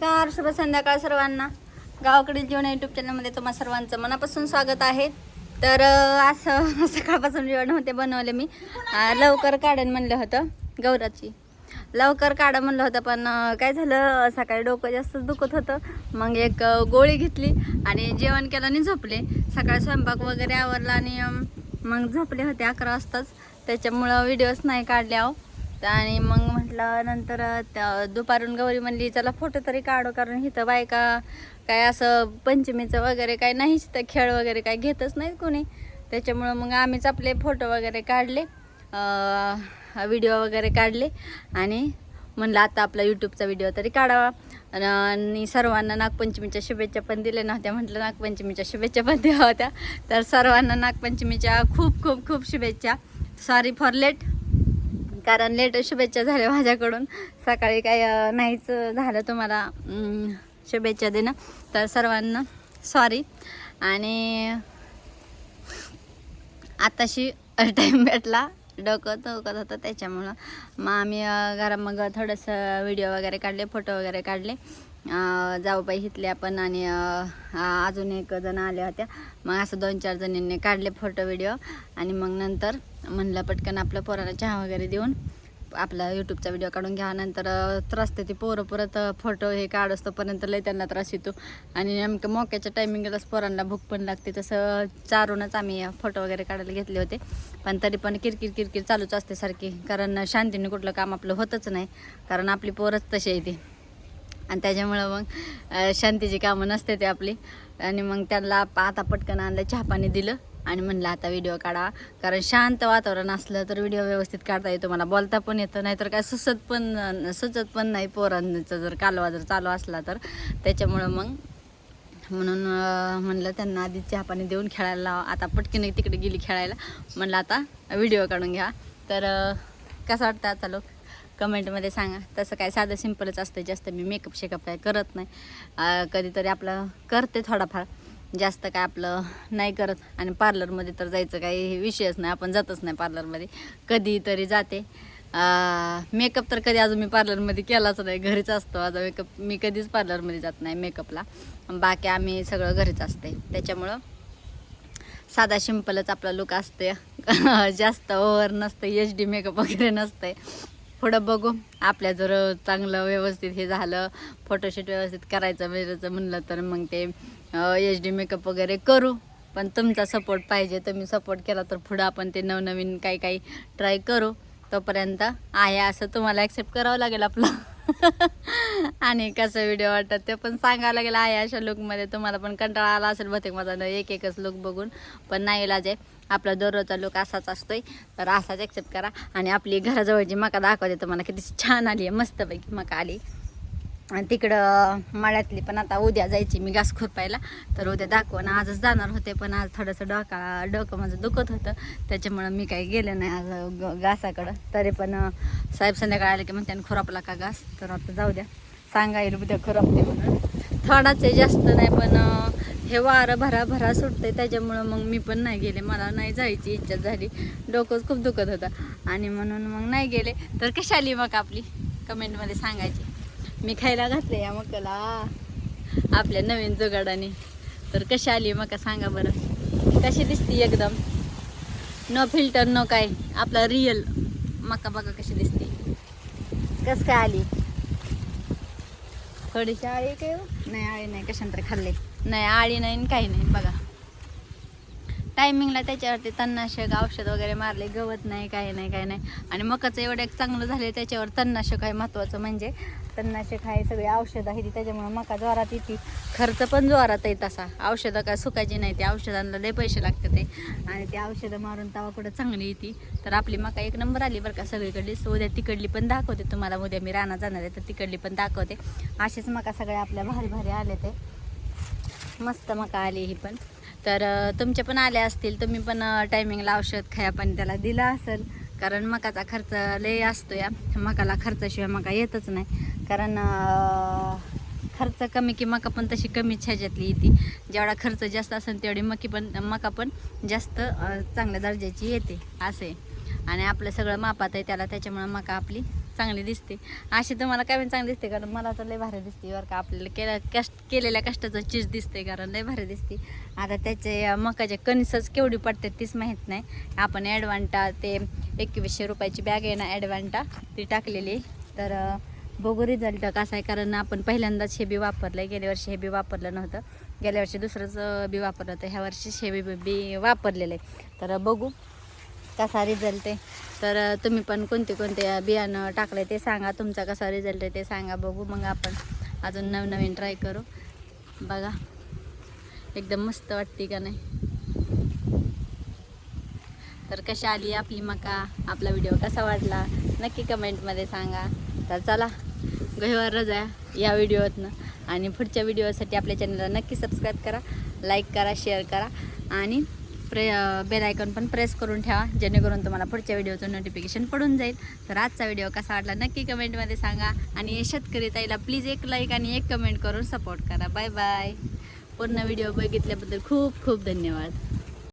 नमस्कार शुभ संध्याकाळ सर्वांना. गावाकडील जीवन यूट्यूब चॅनलमध्ये तुम्हा सर्वांचं मनापासून स्वागत आहे. तर असं सकाळपासून जेवण होते बनवले मी. लवकर काढन म्हणलं होतं गौराची. लवकर काढा म्हणलं होतं पण काय झालं सकाळी डोकं जास्तच दुखत होतं. मग एक गोळी घेतली आणि जेवण केलं आणि झोपले. सकाळी स्वयंपाक वगैरे आवरला आणि मग झोपले होते अकरा वाजताच. त्याच्यामुळं व्हिडिओज नाही काढले आहो. आणि मग म्हटलं नंतर त्या दुपारून गौरी म्हणली चला फोटो तरी काढू कारण इथं बायका काय असं पंचमीचं वगैरे काय नाहीच तर खेळ वगैरे काय घेतच नाहीत कोणी. त्याच्यामुळं मग आम्हीच आपले फोटो वगैरे काढले व्हिडिओ वगैरे काढले आणि म्हणलं आता आपला यूट्यूबचा व्हिडिओ तरी काढावा. आणि सर्वांना नागपंचमीच्या शुभेच्छा पण दिल्या नव्हत्या म्हटलं नागपंचमीच्या शुभेच्छा पण द्या होत्या. तर सर्वांना नागपंचमीच्या खूप खूप खूप शुभेच्छा. सॉरी फॉर लेट कारण लेट शुभेच्छा झाल्या माझ्याकडून. सकाळी काय नाहीच झालं तुम्हाला शुभेच्छा देणं. तर सर्वांना सॉरी आणि आताशी टाईम भेटला. डोकं चौकत होतं त्याच्यामुळं. मग आम्ही घरा मग थोडंसं व्हिडिओ वगैरे काढले फोटो वगैरे काढले. जाऊबाई हितल्या पण आणि अजून एक जण आल्या होत्या. मग असं दोन चार जणींनी काढले फोटो व्हिडिओ आणि मग नंतर म्हणलं पटकन आपलं पोराला चहा वगैरे देऊन आपला यूट्यूबचा व्हिडिओ काढून घ्या. नंतर अं, त्रास ते पोरं. परत फोटो हे काढ तोपर्यंत लय त्यांना त्रास येतो. आणि नेमकं मोक्याच्या टायमिंगलाच पोरांना भूक पण लागते. तसं चारूनच आम्ही फोटो वगैरे काढायला घेतले होते. पण तरी पण किरकिर किरकिर चालूच असते सारखी. कारण शांतीने कुठलं काम आपलं होतच नाही. कारण आपली पोरच तशी येते आणि त्याच्यामुळं मग शांतीची कामं नसते ते आपली. आणि मग त्यांना आता पटकन आणलं चहापाणी दिलं आणि म्हणलं आता व्हिडिओ काढा. कारण शांत वातावरण असलं तर व्हिडिओ व्यवस्थित काढता येतो मला. बोलता पण येतं नाहीतर काय सुचत पण सुचत पण नाही पोरांचं. जर कालवा जर चालू असला तर. त्याच्यामुळं मग म्हणून म्हणलं त्यांना आधी चहापाणी देऊन खेळायला लावा. आता पटकन तिकडे गेली खेळायला. म्हणलं आता व्हिडिओ काढून घ्या. तर कसं वाटतं आता लोक? कमेंटमध्ये सांगा. तसं काय साधं सिम्पलच असतं जास्त मी मेकअप शेकअप काय करत नाही. कधीतरी आपलं करते थोडाफार. जास्त काय आपलं नाही करत. आणि पार्लरमध्ये तर जायचं काही विषयच नाही. आपण जातच नाही पार्लरमध्ये कधीतरी जाते. मेकअप तर कधी अजून मी पार्लरमध्ये केलाच नाही. घरीच असतो माझा मेकअप मी कधीच पार्लरमध्ये जात नाही मेकअपला बाकी आम्ही सगळं घरीच असते. त्याच्यामुळं साधा सिंपलच आपला लुक असते. जास्त ओव्हर नसतं. एच डी मेकअप वगैरे नसतंय पुढं बघू. आपल्या जर चांगलं व्यवस्थित हे झालं फोटोशूट व्यवस्थित करायचं वगैरेचं म्हणलं तर मग ते एच डी मेकअप वगैरे करू. पण तुमचा सपोर्ट पाहिजे तुम्ही सपोर्ट केला तर पुढं आपण ते नवनवीन काही काही ट्राय करू. तोपर्यंत आहे असं तुम्हाला ॲक्सेप्ट करावं लागेल आपलं. आणि कसं व्हिडिओ वाटतात ते पण सांगावं लागेल आहे अशा लुकमध्ये तुम्हाला पण कंटाळा आला असेल बहुतेक माझा एक एकच लुक बघून. पण नाही इलाज आहे. आपला दररोजचा लुक असाच असतोय. तर असाच एक्सेप्ट करा. आणि आपली घराजवळची मका दाखवते तुम्हाला किती छान आली आहे. मस्तपैकी मका आली. तिकडं माळ्यातली पण आता उद्या जायची मी घास खुरपायला. तर उद्या दाखवून आजच जाणार होते पण आज थोडंसं डोका डोकं माझं दुखत होतं. त्याच्यामुळं मी काही गेले नाही आज ग- घासाकडं. तरी पण साहेब संध्याकाळ आले की मग त्यानं खुरापला का घास? तर आता जाऊ द्या. सांगा येईल उद्या खुरापते म्हणून. थोडाच आहे जास्त नाही पण हे वारं भरा भरा सुटते त्याच्यामुळं मग मी पण नाही गेले. मला नाही जायची इच्छा झाली. डोकंच खूप दुखत होतं. आणि म्हणून मग नाही गेले. तर कशी आली मग आपली? कमेंटमध्ये सांगायची. मी खायला घातले या मकाला. आपल्या नवीन जुगाडाने. तर कशी आली मका सांगा बरं. कशी दिसती एकदम? नो फिल्टर नो काय. आपला रिअल मका बघा कशी दिसते. कस काय आली? थोडीशी. आळी काय हो? नाही आळी नाही. कशांतर खाल्ले? नाही आळी नाही काही नाही. बघा. टायमिंगला त्याच्यावरती तणनाशक औषध वगैरे मारले गवत नाही काही नाही काही नाही. आणि मकाचं एवढं एक चांगलं झालं त्याच्यावर तणनाशक आहे महत्त्वाचं म्हणजे. तणनाशक आहे सगळी औषधं आहे ती त्याच्यामुळे मका जोरात येते. खर्च पण जोरात आहे तसा. औषधं काय सुकायची नाही ते औषधांना लय पैसे लागतात ते. आणि ते औषधं मारून तवा कुठं चांगली येते. तर आपली मका एक नंबर आली बरं का सगळीकडली. सो उद्या तिकडली पण दाखवते तुम्हाला. उद्या मी राणा जाणार आहे तर तिकडली पण दाखवते. अशीच मका सगळ्या आपल्या भारी भारी आले ते. मस्त मका आली ही पण. तर तुमचे पण आले असतील तुम्ही पण टायमिंगला औषध खाया पण त्याला दिला असेल. कारण मकाचा खर्च लय असतो या मकाला खर्चाशिवाय मका येतच नाही. कारण खर्च कमी की मका पण तशी कमीच ह्याच्यातली येते. जेवढा खर्च जास्त असेल तेवढी मकी पण मका पण जास्त चांगल्या दर्जाची येते. असे आणि आपलं सगळं मापात आहे त्याला त्याच्यामुळं मका आपली चांगली दिसते. अशी तुम्हाला काय पण चांगली दिसते कारण मला तर लय भारी दिसते बरं का. आपल्याला केल्या कष्ट केलेल्या कष्टाचं चीज दिसते कारण लय भारी दिसते. आता त्याचे मकाचे कणसच केवढी पडतात तीच माहीत नाही. आपण ॲडवांटा ते एकवीसशे रुपयाची बॅग आहे ना ॲडवांटा ती टाकलेली तर बघू रिझल्ट कसा आहे कारण आपण पहिल्यांदाच हे बी वापरलं आहे गेल्या वर्षी हे बी वापरलं नव्हतं. गेल्या वर्षी दुसरंच बी वापरलं होतं. ह्या वर्षी हे बी बी वापरलेलं आहे. तर बघू. कसा रिझल्ट आहे? तर तुम्ही पण कोणते कोणते बियाणं टाकले ते सांगा. तुमचा कसा रिझल्ट आहे ते सांगा. बघू मग आपण. अजून नवनवीन ट्राय करू. बघा. एकदम मस्त वाटते का नाही? तर कशी आली आपली मका? आपला व्हिडिओ कसा वाटला? नक्की कमेंटमध्ये सांगा. तर चला. गहिवर रजा या व्हिडिओतनं आणि पुढच्या व्हिडिओसाठी आपल्या चॅनलला नक्की सबस्क्राईब करा. लाईक करा शेअर करा. आणि प्रे बेल आयकॉन पण प्रेस करून ठेवा जेणेकरून तुम्हाला पुढच्या व्हिडिओचं नोटिफिकेशन पडून जाईल. तर आजचा व्हिडिओ कसा वाटला नक्की कमेंटमध्ये सांगा. आणि शेतकरी ताईला प्लीज एक लाईक आणि एक कमेंट करून सपोर्ट करा. बाय बाय पूर्ण व्हिडिओ बघितल्याबद्दल खूप खूप धन्यवाद.